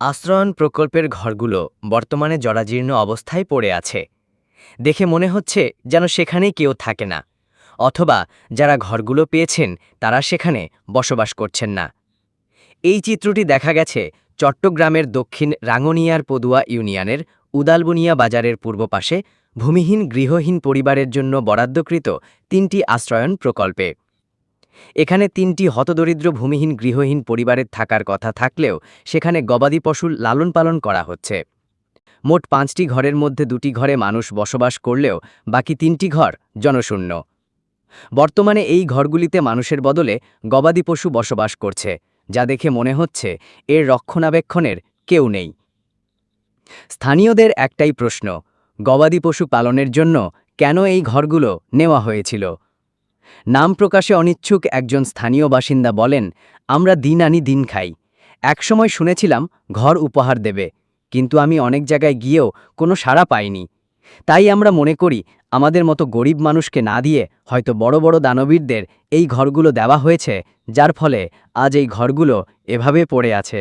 আশ্রয়ণ প্রকল্পের ঘরগুলো বর্তমানে জরাজীর্ণ অবস্থায় পড়ে আছে। দেখে মনে হচ্ছে যেন সেখানে কেউ থাকে না, অথবা যারা ঘরগুলো পেয়েছেন তারা সেখানে বসবাস করছেন না। এই চিত্রটি দেখা গেছে চট্টগ্রামের দক্ষিণ রাঙ্গনিয়ার পদুয়া ইউনিয়নের উদালবনিয়া বাজারের পূর্ব পাশে ভূমিহীন গৃহহীন পরিবারের জন্য বরাদ্দকৃত তিনটি আশ্রয়ণ প্রকল্পে। এখানে তিনটি হতদরিদ্র ভূমিহীন গৃহহীন পরিবারের থাকার কথা থাকলেও সেখানে গবাদি পশুর লালন পালন করা হচ্ছে। মোট পাঁচটি ঘরের মধ্যে দুটি ঘরে মানুষ বসবাস করলেও বাকি তিনটি ঘর জনশূন্য। বর্তমানে এই ঘরগুলিতে মানুষের বদলে গবাদি পশু বসবাস করছে, যা দেখে মনে হচ্ছে এর রক্ষণাবেক্ষণের কেউ নেই। স্থানীয়দের একটাই প্রশ্ন, গবাদি পশু পালনের জন্য কেন এই ঘরগুলো নেওয়া হয়েছিল? নাম প্রকাশে অনিচ্ছুক একজন স্থানীয় বাসিন্দা বলেন, আমরা দিন আনি দিন খাই। একসময় শুনেছিলাম, ঘর উপহার দেবে, কিন্তু আমি অনেক জায়গায় গিয়েও কোনো সাড়া পাইনি। তাই আমরা মনে করি, আমাদের মতো গরিব মানুষকে না দিয়ে হয়তো বড় বড় দানবীরদের এই ঘরগুলো দেওয়া হয়েছে, যার ফলে আজ এই ঘরগুলো এভাবে পড়ে আছে।